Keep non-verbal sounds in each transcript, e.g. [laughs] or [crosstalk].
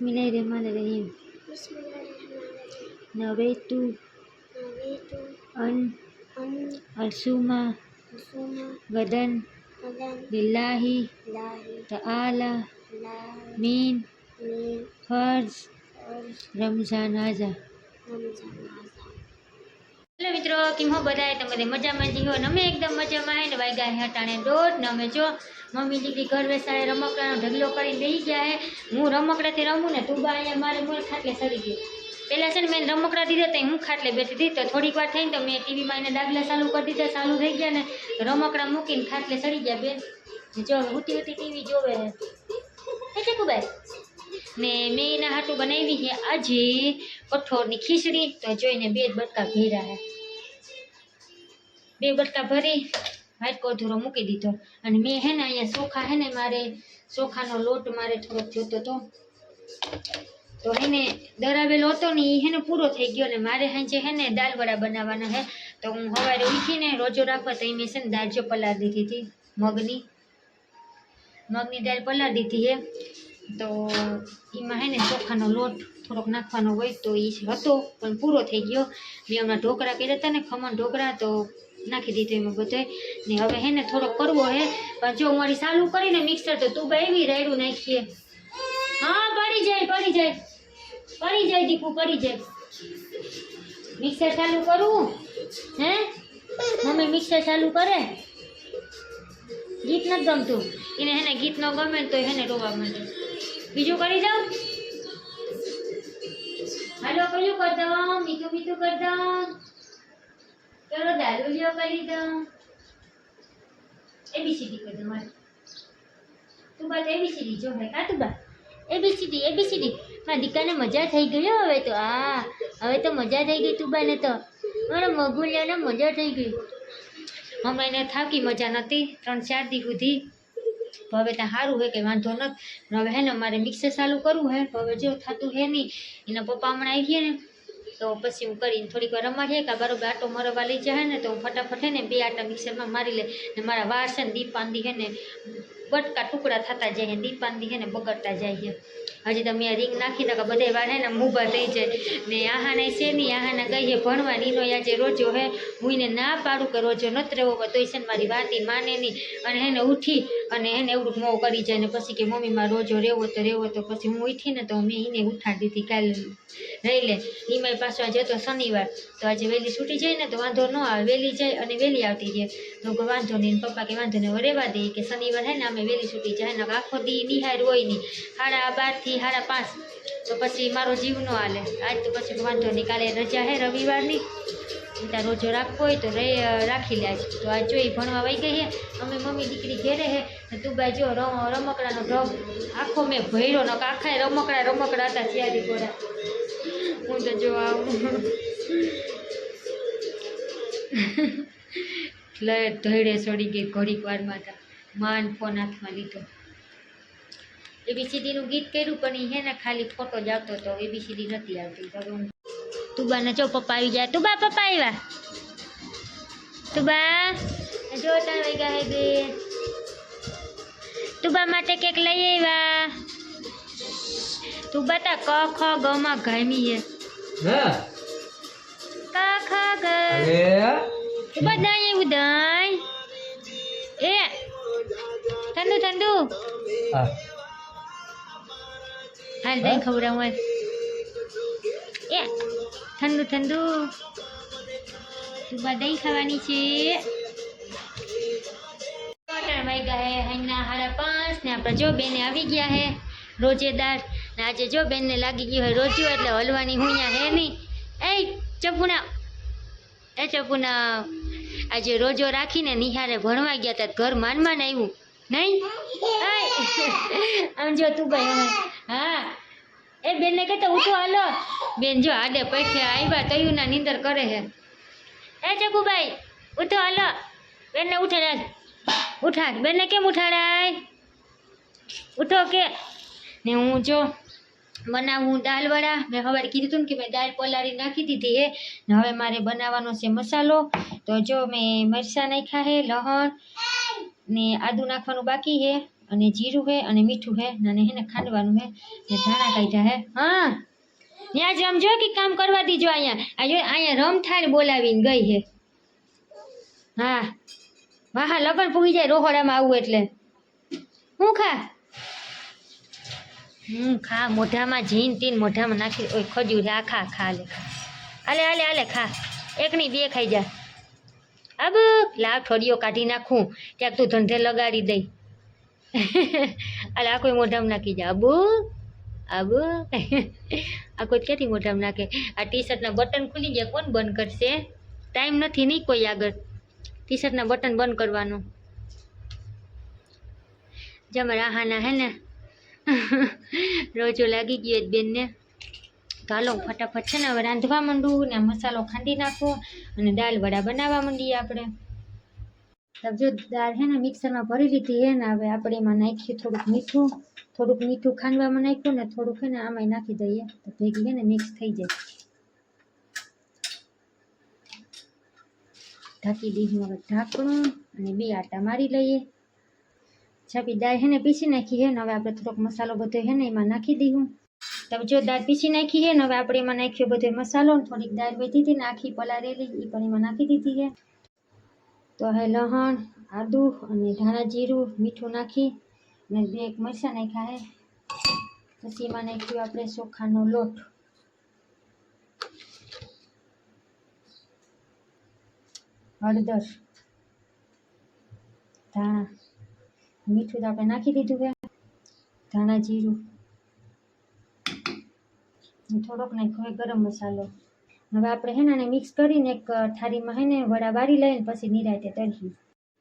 બિસ્મિલ્લાહિર્રહમાનિર્રહીમ Bismillahirrahmanirrahim. નવૈતુ Nawaitu અન અરસુમા ગદન adan બિલ્લાહી હેલો મિત્રો, કેમ હો બધાએ તમે મજામાં જી હો ને અમે એકદમ મજામાં હે ને વાગ્યા હે અટાણે દોઢ ને અમે જો મમ્મી દીકરી ઘર બેસાડે, રમકડાનો ઢગલો કરીને લઈ ગયા હે. હું રમકડાથી રમું ને તું બા અહીંયા મારે મોર ખાટલે સડી ગયું. પહેલાં છે ને મેં રમકડા દીધા ત્યાં હું ખાટલે બેઠી હતી, તો થોડીક વાર થઈને તો મેં ટીવીમાં એને ડાગલા ચાલુ કરી દીધા, ચાલુ થઈ ગયા ને રમકડા મૂકીને ખાટલે સડી ગયા બેન જો હુતી હુતી ટીવી જોવે. હે હે, ચકુભાઈ? ને મેં એના હાટું બનાવી છે. આજે કઠોળની ખીચડી. તો જોઈને બે બટકા ભેરા હે બે બટકા ભરી વાટકો ધોરો મૂકી દીધો. અને મેં હે ને અહીંયા ચોખા હે ને મારે ચોખાનો લોટ મારે થોડોક જોતો હતો તો. હે ને દરાવેલો હતો ને એ હે ને પૂરો થઈ ગયો ને મારે હાંજે હે ને દાલ વડા બનાવવાના હે તો હું સવારે ઉઠીને રોજો રાખવા તો મેં છે ને દાળ જો પલાળ દીધી હતી. મગની. મગની દાળ પલાળ દીધી હે તો એમાં હે ને ચોખાનો લોટ થોડોક નાખવાનો હોય તો એ હતો, પણ પૂરો થઈ ગયો. મેં હમણાં ઢોકળા કર્યા હતા ને ખમણ ઢોકળા, તો નાખી દીધું એમાં બધે. ને હવે હે ને થોડોક કરવો હે, પણ જો મારી ચાલુ કરીને મિક્સર તો તું એવી રાયડું નાખીએ. હા, પડી જાય પડી જાય. પડી જાય, દીપુ, પડી જાય. મિક્સર ચાલુ કરવું હે? મમ્મી મિક્સર ચાલુ કરે? ગીત નથી ગમતું. એને હેને ગીત ન ગમે તો હેને રોવા માંડે. બીજું કરી દઉં હાલો, પેલું કરી દઉં, મીઠું મીઠું કરી દઉં. ચલો દારૂલિયો કરી દઉં. એબીસીડી કરી દઉં. તું બા એબીસીડી જો હે કા તું બા એબીસીડી એબીસીડી મારા દીકાને મજા થઈ ગઈ હવે તો આ હવે તો મજા થઈ ગઈ તું બાને તો. મારા મગુલિયાને મજા થઈ ગઈ. હમણાં એને થાકી મજા નહોતી, ત્રણ ચાર દી સુધી. હવે ત્યાં સારું હે કે વાંધો નથી હવે હે ને મારે મિક્સર ચાલુ કરવું હે હવે જો થતું હે નહીં, એના પપ્પા હમણાં આવી ગયા ને, તો પછી હું કરીને થોડીક વાર જાય કે બરોબર આટો મરવા લઈ જાય ને, તો ફટાફટ હે ને બે આટા મિક્સરમાં મારી લે ને મારા ને દીપાંદી હે ને બટકા ટુકડા થતા જાય દીપાંદી હે ને બગડતા જાય છે. હજી તમે રીંગ નાખી કે બધા વાર હે ને ઊભા થઈ જાય. ને આહાને છે નહીં, આહાને કહીએ ભણવા નીનો આજે રોજો હે હું એને ના પાડું કે રોજો નથી રહેવો તોય છે ને મારી વાતી માને નહીં. અને એને ઉઠી, અને એને એવડું મોં કરી જાય, ને પછી કે મમ્મીમાં રોજો રહેવો તો રહેવો તો પછી હું ઉઠી ને તો મેં એને ઉઠાડી દીધી કાલે. રહી લે એમાં પાછો આજે હતો શનિવાર, તો આજે વહેલી છૂટી જાય ને તો વાંધો ન આવે, વહેલી જાય અને વહેલી આવતી જાય. તો વાંધો નહીં પપ્પા કે વાંધો નહીં, હવે રહેવા દઈએ કે શનિવાર હે ને અમે વહેલી છૂટી જાય ને આખો દી નિહાર હોય નહીં. સાડા બારથી સાડા પાંચ. તો પછી મારો જીવ ન હાલે. આજ તો પછી વાંધો નહીં. કાલે રજા હે રવિવારની. ત્યાં રોજો રાખવો હોય તો રાખી લે તો આજ જોઈ ભણવા વહી ગઈ હે. અમે મમ્મી દીકરી ઘેરે હે. ને તું બાઈ જો રમ, રમકડાનો ઢગ આખો મેં ભર્યો ન આખા રમકડા રમકડા હતા ત્યારે ગોળા હું તો જો આવું. [laughs] એટલે ધોઈડે ચડી ગઈ ઘડીક વારમાં હતા માન ફોન હાથમાં લીધો. એબીસીડીનું ગીત કર્યું પણ હે ને ખાલી ફોટો જ આવતો હતો. એબીસીડી નથી આવતી. તો હું તુબાને જો પપ્પા આવી જાય તુબા પપ્પા આવ્યા? તુબા જો વાગ્યા હે બે. તુબા માટે કેક લઈ આવ્યા. તુબા તા ક ખ ગ માં ગામી હે. હા? ક ખ ગ. તુબા દાય આવ્યું ઠંડુ હાલ તઈ ખવડાવું હાલ. એ ઠંડુ ઠંડુ. સુબા દહીં ખાવાની છે. ત્રણ ગયા હે સાડા પાંચ ને આપણે જો બેને આવી ગયા હે રોજેદાર. ને આજે જો બેનને લાગી ગયું હોય રોજ્યો એટલે હલવાની હુંયા હે નહીં. એ ચપુના. એ ચપુના આજે રોજો રાખીને નિહારે ભણવા ગયા હતા ઘર માનમાં માન આવ્યું. નહીં? [laughs] આમ [laughs] જો તું ભાઈ હા. એ બેનને કહેતા ઉઠો હાલો. બેન જો આડે પૈસે આવ્યા તયુના નીંદર કરે છે એ ચકુભાઈ ઉઠો હાલો. બેનને ઉઠાડાય ઉઠાડ. બેનને કેમ ઉઠાડાય ઉઠો કે. ને હું જો બનાવું દાલ વડા મેં સવારે કીધું હતું ને કે મેં દાળ પલાળી નાખી દીધી હે. હવે મારે બનાવવાનો છે મસાલો. તો જો મેં મરચાં નાખ્યા હે લહણ ને આદુ નાખવાનું બાકી છે અને જીરું હે, અને મીઠું હે, અને હે ને ખાંડવાનું હે, ને ધાણા કાઢ્યા હે. હા. ત્યાં જ રમજો કે કામ કરવા દીજો અહીંયા. આ જો અહીંયા રમથાર બોલાવીને ગઈ હે. હા. વાહ હા લગન પૂગી જાય રોહોડામાં આવું એટલે. હું ખા? હમ, ખા. મોઢામાં જીન તીન મોઢામાં નાખી. ઓય, ખજૂર હે, આ ખા ખા, લે, ખા. આલે આલે આલે, ખા. એકની બે ખાઈ જા. અબ લાવ ઠોડીઓ કાઢી નાખું. ક્યાંક તું ધંધે લગાડી દઈ અલે, આ કોઈ મોઢામાં નાખી જા આબુ આબુ. આ કોઈ ક્યાંથી મોઢામાં નાખે? આ ટી શર્ટના બટન ખુલી ગયા. કોણ બંધ કરશે? ટાઈમ નથી નહીં કોઈ આગળ. ટી શર્ટના બટન બંધ કરવાનું. જમા આહાના હે ને, રોજો લાગી ગયો બેનને. હાલો ફટાફટ છે ને હવે રાંધવા માંડું ને મસાલો ખાંડી નાખો અને દાળ વડા બનાવવા માંડીએ આપણે. જો દાળ હે ને મિક્સરમાં ભરી લીધી હે ને હવે આપણે એમાં નાખીએ થોડુંક મીઠું. થોડુંક મીઠું ખાંડવામાં નાખ્યું ને થોડુંક હે ને આમાંય નાખી દઈએ. તો ભેગી હે ને મિક્સ થઈ જાય. ઢાંકી દીધું હવે ઢાંકણું અને બે આટા મારી લઈએ. છાપી દાળ હે ને પીસી નાખી હે ને હવે આપણે થોડોક મસાલો બધો હે ને એમાં નાખી દઈશું તમે જો દાળ પીસી નાખી છે હવે આપણે એમાં નાખ્યો બધો મસાલો ને થોડીક દાળ વધી હતી ને પલાળેલી એ પણ એમાં નાખી દીધી છે. તો હવે લહણ, આદુ અને ધાણા જીરું, મીઠું નાખી અને બે એક મરચાં નાખ્યા છે. પછી એમાં નાખ્યું આપણે ચોખાનો લોટ. હળદર, ધાણા, મીઠું તો આપણે નાખી દીધું છે. ધાણા જીરું થોડોક નાખ્યો હોય ગરમ મસાલો. હવે આપણે હે ને મિક્સ કરીને એક થાળીમાં હે ને વડા વાળી લઈને પછી નિરાયતે તળીએ.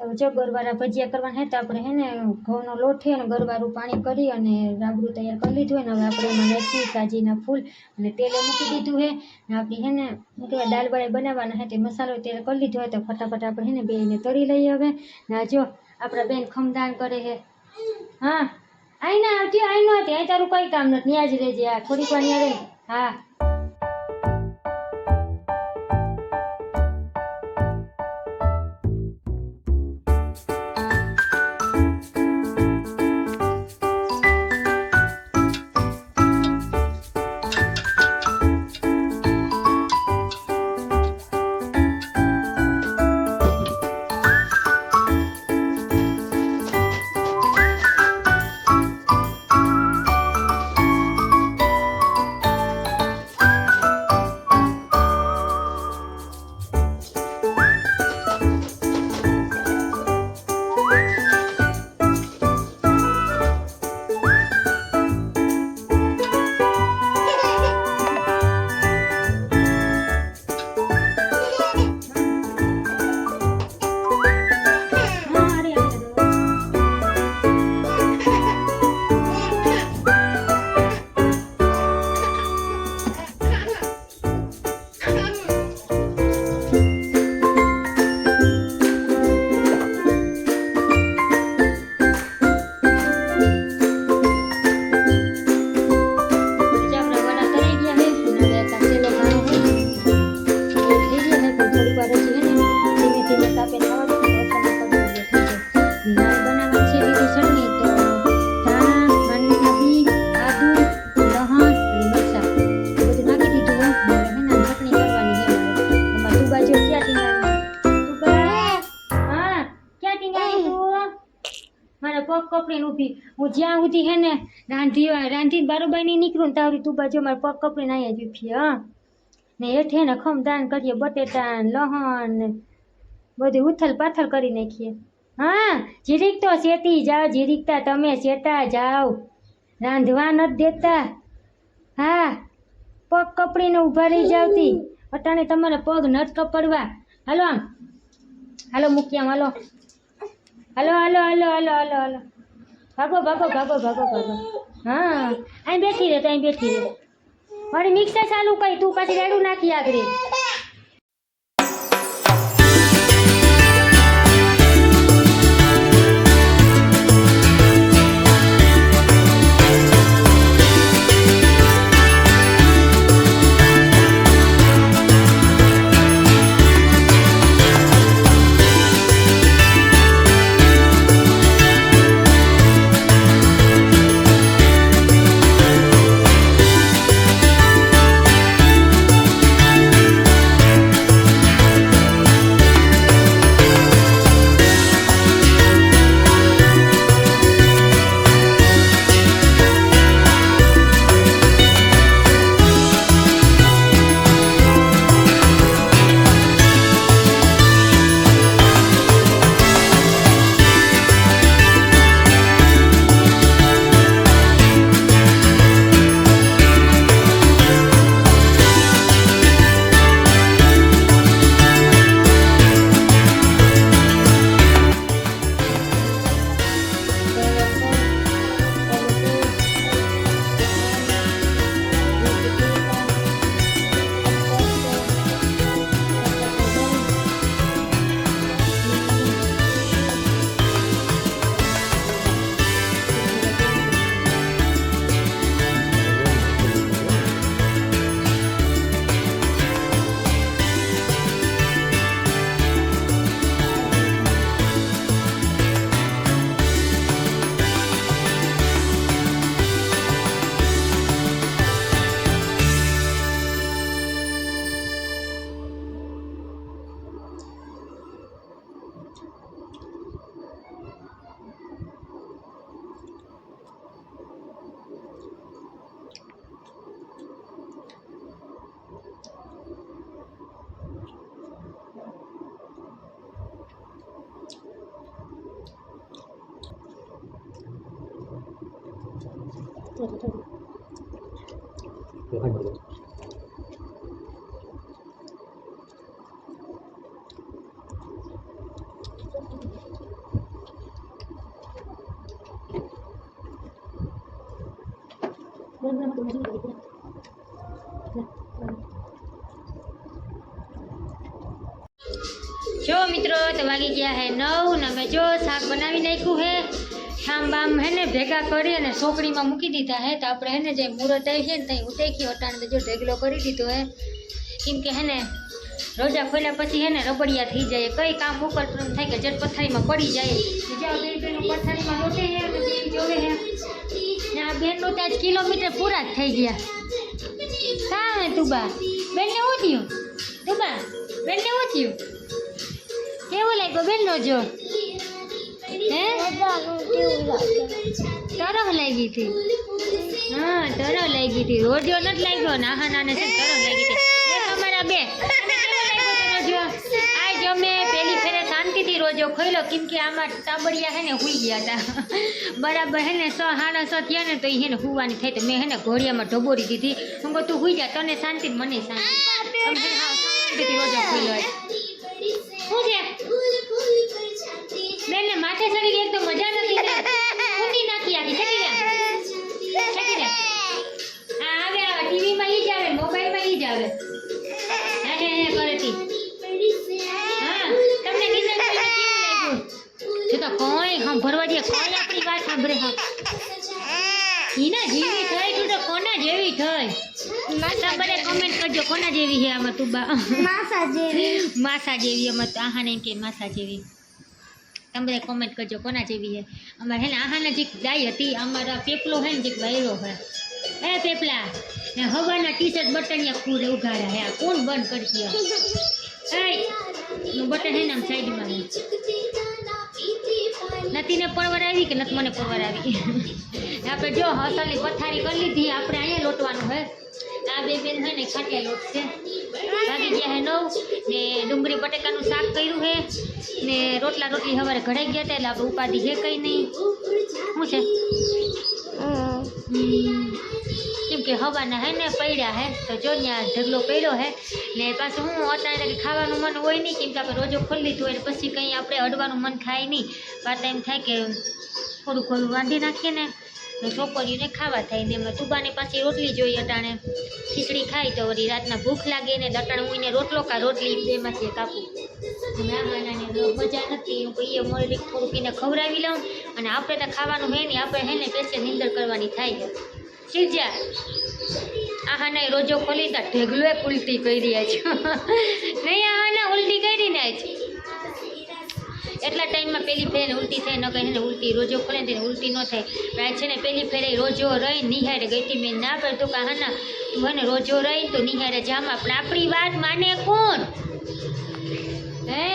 તો જો ગરવાળા ભજીયા કરવાના હે તો આપણે હે ને ઘઉંનો લોટ અને ગરવાળું પાણી કરી અને રાબડું તૈયાર કરી લીધું હોય ને હવે આપણે એમાં નાખી સાજીના ફૂલ અને તેલે મૂકી દીધું છે ને આપણી હે ને, શું કહેવાય દાળ વડા બનાવવાના હે તે મસાલો તેલ કરી લીધો હોય તો ફટાફટ આપણે હે ને બેને તળી લઈએ હવે. ને જો આપણા બેન ખમદાન કરે હે. હા, આઈ ના આવતી, આઈ નો હતી અહીં તારું કઈ કામ નથી ત્યાં જ રહેજે આ, થોડીક વાર ત્યાં રહી. હા જ્યાં સુધી હે ને, રાંધી રાંધીને બારોબાર નહીં નીકળું ને સુધી તું બાજુ મારે પગ કપડીને અહીંયા જ ઊભી હા. ને હેઠે ને ખમદાન કરીએ, બટેટા લહણ ને બધું ઉથલ પાથલ કરી નાખીએ. હા, જીરીક તો શેતી જાઓ જીરીકતા તમે શેતા જાઓ રાંધવા નથી દેતા. હા, પગ કપડીને ઊભા રહી જાવતી અટાણે તમારે પગ નથ કપડવા. હાલો હાલો મૂક્યા હાલો. હાલો હાલો હાલો હાલો હાલો હાલો. ભાગો ભાગો ભાગો ભાગો ભાગો. હા, અહીં બેઠી રહે, તો અહીં બેઠી રહે. મારી મિક્સર ચાલુ કરી, તું પાછી રેડું નાખી આગળ. થોડી થોડી જો મિત્રો તો વાગી ગયા હે નવ ને અમે જો શાક બનાવી નાખ્યું હે શામ બામ હે ને ભેગા કરી અને સોકડીમાં મૂકી દીધા હે, તો આપણે હે ને જે મુહૂર્ત આવી છે ને ત્યાં અટાણે તો જો ઢેગલો કરી દીધો હે. કેમ કે હે ને રોજા ખોલ્યા પછી હે ને રબડિયા થઈ જાય, કઈ કામ ઉપર થાય કે જટ પથારીમાં પડી જાય. બીજા બેન બેન પથારીમાં હે હે. ને આ બેનનું તો આજ કિલોમીટર પૂરા જ થઈ ગયા. કા હે તુબા? બેનને શું થયું? તુબા, બેનને શું થયું? કેવું લાગ્યું બેન રોજો હે? તરફ લાગી હતી. હા તરફ લાગી હતી. રોજો નથી લાગ્યો ને આહા નાને છે તરફ લાગી હતી. અમારા બે. તને કેવો રોજો આ જો. મેં પેલી ફેરે શાંતિથી રોજો ખોઈલો કેમ કે આમાં તાબડિયા હે ને હુઈ ગયા હતા. બરાબર હે ને, સો સાડા સો થયા ને તો એ હે ને હુવાની થઈ તો મેં હે ને ઘોડિયામાં ઢબોરી દીધી. હું તું હુઈ જા, તને શાંતિ મને શાંતિ. શાંતિથી રોજો ખોઈલો ચડી ગઈ એકદમ મજા નથી ને. ઊંધી નાખી આખી. ચડી રે. ચડી રે. હા આવે આવે. ટીવીમાં ઈ જ આવે મોબાઈલમાં ઈ જ આવે. હે હે કરેતી હા તમને નિંદર કેવું લાગ્યું? જો તો કોઈ સાંભળવા દે કોઈ આપણી વાત સાંભળે હા. ઈના જેવી થઈ તું તો કોના જેવી થઈ તમે કમેન્ટ કરજો કોના જેવી છે આમાં તું બા? માસા જેવી. માસા જેવી અમારે તો આહાને કે માસા જેવી. તમે બધા કોમેન્ટ કરજો, કોના જેવી છે? અમારે હે ને આહાના જે ગાય હતી, અમારા પેપલો હે ને જે વાયરો હે. એ પેપલા? એ હવાના ટી શર્ટ બટનિયા પૂરે ઉઘાડ્યા હે. આ કોણ બંધ કરી દો? એ નું બટન હે ને આમ સાઈડમાં? હે નથી ને આવી કે નથી મને પરવાર આવી? [laughs] આપણે જો હસલની પથારી કરી લીધી, આપણે અહીંયા લોટવાનું હે. આ બે બેન હે ને ખાટિયા લોટ છે. ભાગી ગયા હે નવ ને ડુંગળી બટેકાનું શાક કર્યું હે. ને રોટલા રોટલી સવારે ઘડાઈ ગયા હતા એટલે આપણે ઉપાધિ છે કંઈ નહીં. શું છે. કેમ કે હવાના હે ને પડ્યા હે તો જો ત્યાં ઢગલો પડ્યો હે. ને પાછું હું અત્યારે કે ખાવાનું મન હોય નહીં કેમ કે આપણે રોજો ખોલી લીધું હોય પછી કંઈ આપણે અડવાનું મન થાય નહીં. વાત એમ થાય કે થોડું ઘણું વાંધી નાખીએ ને. તો છોકરીઓને ખાવા થાય ને એમાં તુબાને પાછી રોટલી જોઈએ અટાણે. ખીચડી ખાય તો વળી રાતના ભૂખ લાગે ને દટાણે ઉઈને રોટલો કા રોટલી બેમાંથી કાપું મજા નથી, હું કહીએ મોરી થોડુંક એને ખવડાવી લઉં અને આપણે તો ખાવાનું હે નહીં આપણે હે ને પેસે નિંદર કરવાની થાય સીજા આહાના રોજો ખોલી તા ઢેગલો ઉલટી કરી આજ નહીં, આહાના ઉલટી કરી ને જ એટલા ટાઈમમાં પેલી ફેરે ઉલટી થાય ન કહે એને ઉલટી રોજો ખોલે તેને ઉલટી ન થાય. પણ છે ને પેલી ફેરે રોજો રહી નિહારે ગઈ હતી મેં ના પડતું કે હા ના તું હે ને રોજો રહી તો નિહારે જામા પણ આપણી વાત માને કોણ? હે?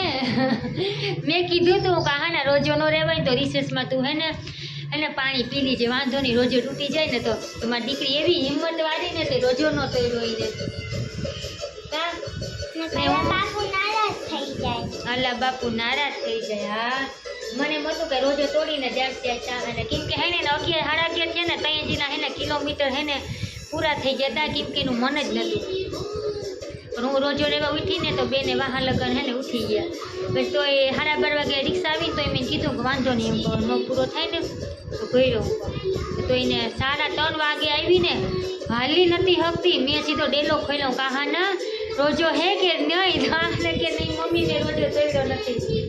મેં કીધું તું કે હા ના રોજો ન રહેવાય તો રિસેસમાં તું હે ને એને પાણી પી લીજે વાંધો નહીં રોજો તૂટી જાય ને તો તો મારી દીકરી એવી હિંમત વાળી ને તે રોજો ન તો એને દે જાય અલ્લા બાપુ નારાજ થઈ જાય હા મને એમ હતું કે રોજો તોડીને જાગશે ચા અને કેમ કે હે ને અગિયાર સાડા અગિયાર છે ને, ત્યાં જીના હે ને, કિલોમીટર હે ને, પૂરા થઈ જતા કેમ કે એનું મન જ નહોતું પણ હું રોજો લેવા ઉઠીને તો બેને વાહન લગન હે ને ઉઠી ગયા. પછી તો એ સાડા બાર વાગે રિક્ષા આવી તો મેં કીધું કે વાંધો નહીં એમ કહું ન પૂરો થાય ને, તો ગયો તો એને સાડા ત્રણ વાગે આવી ને હાલી નથી હકતી. મેં સીધો ડેલો ખોલ્યો કાહા ના રોજો હે કે નહીં આને કે નહીં મમ્મી ને રોજો તોડ્યો નથી.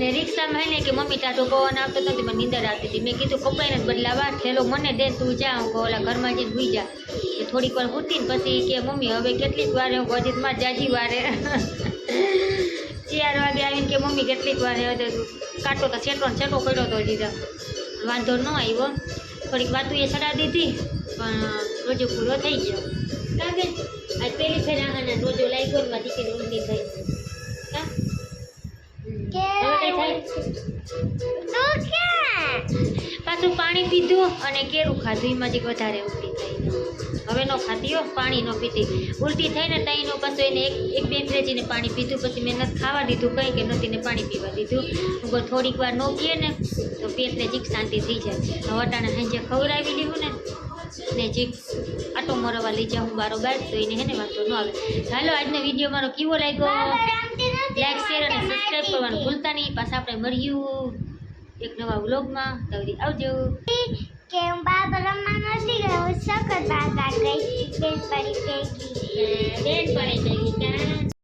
ને રિક્ષામાં ને કે મમ્મી તારો પવન આવતો હતો મને નીંદર આવતી હતી. મેં કીધું કપડાને બદલાવા થેલો મને દે તું જા હું ઓલા ઘરમાં જઈને જા. તો થોડીક વાર સૂતી ને પછી કે મમ્મી હવે કેટલીક વાર હું ગોજીતમાં જાજી વારે. ચાર વાગે આવીને કે મમ્મી કેટલીક વારે તો કાંટો તો છેટો ને છેટો પડ્યો તો દીધા વાંધો ન આવ્યો. થોડીક વાતું એ ચડા દીધી પણ રોજો પૂરો થઈ ગયો. કારણ કે આજ પહેલી ફેર આહાના રોજો લાગ્યો ને દીકરી ઊંધી થઈ પાછું પાણી પીધું અને કેળું ખાધું. એમાંથી વધારે ઉલટી થઈ હવે નો ખાતી પાણી નો પીતી ઉલટી થઈને તઈનો પાછું એને એક એક બે ફ્રેજીને પાણી પીધું. પછી મેં નથી ખાવા દીધું કંઈ કે નથી ને પાણી પીવા દીધું. હું થોડીક વાર ન પીએ ને તો પેટને જીક શાંતિ થઈ જાય. હવે અટાણે સાંજે ખવડાવી દીધું ને. ને જે આટો મરવા લઈ જાઉં બારોબાર તો એને હે ને વાંધો ન આવે. હાલો આજનો વીડિયો મારો કેવો લાગ્યો? લાઈક શેર અને સબસ્ક્રાઈબ કરવાનું ભૂલતા નહીં. પાછા આપણે મળ્યું એક નવા વ્લોગમાં તો સુધી આવજો કે હું બાબા રમવા નથી ગયો સખત બાગા ગઈ. બેન પડી ભેગી બેન પડે